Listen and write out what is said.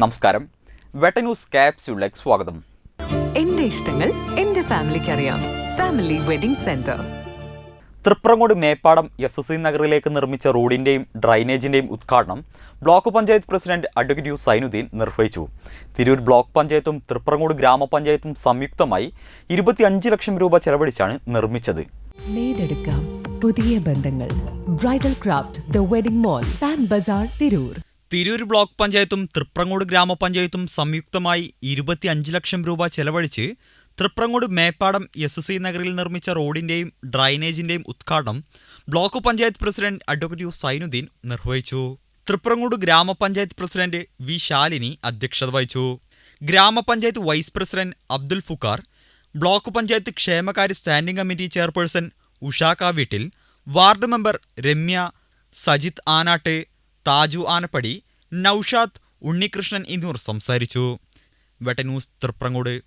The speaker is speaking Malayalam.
നമസ്കാരം. വെട്ട ന്യൂസ് ക്യാപ്സ്യൂളിലേക്ക് സ്വാഗതം. എന്റെ ഇഷ്ടങ്ങൾ എന്റെ ഫാമിലിക്ക് അറിയാം. Family wedding centre. Triprangode Meppadam S S C നഗറിലേക്ക് നിർമ്മിച്ച റോഡിന്റെയും ഡ്രൈനേജിന്റെയും ഉദ്ഘാടനം block panchayat president advocate U Zainuddin നിർവഹിച്ചു. തിരൂർ ബ്ലോക്ക് പഞ്ചായത്തും തൃപ്രങ്ങോട് ഗ്രാമപഞ്ചായത്തും സംയുക്തമായി ഇരുപത്തിയഞ്ച് ലക്ഷം രൂപ ചെലവഴിച്ചാണ് നിർമ്മിച്ചത്. നേടെടുക്കാം പുതിയ ബന്ധങ്ങൾ. Bridal craft the wedding mall Pan Bazar Tirur. Tirur block പഞ്ചായത്തും തൃപ്രങ്ങോട് ഗ്രാമപഞ്ചായത്തും സംയുക്തമായി ഇരുപത്തിയഞ്ച് ലക്ഷം രൂപ ചെലവഴിച്ച് Thriprangode Meppadam S S C നഗറിൽ നിർമ്മിച്ച റോഡിന്റെയും ഡ്രൈനേജിന്റെയും ഉദ്ഘാടനം block panchayat president advocate U Zainudheen നിർവഹിച്ചു. തൃപ്രങ്ങോട് ഗ്രാമപഞ്ചായത്ത് പ്രസിഡന്റ് വി ശാലിനി അധ്യക്ഷത വഹിച്ചു. ഗ്രാമപഞ്ചായത്ത് vice president Abdul Fukkar block panchayat ക്ഷേമകാര്യ standing committee chairperson Usha Kaveettil ward member Ramya Sajith Anatt Thaju Anappadi Noushad Unnikrishnan എന്നിവർ സംസാരിച്ചു. വെട്ട ന്യൂസ് തൃപ്രങ്ങോട്.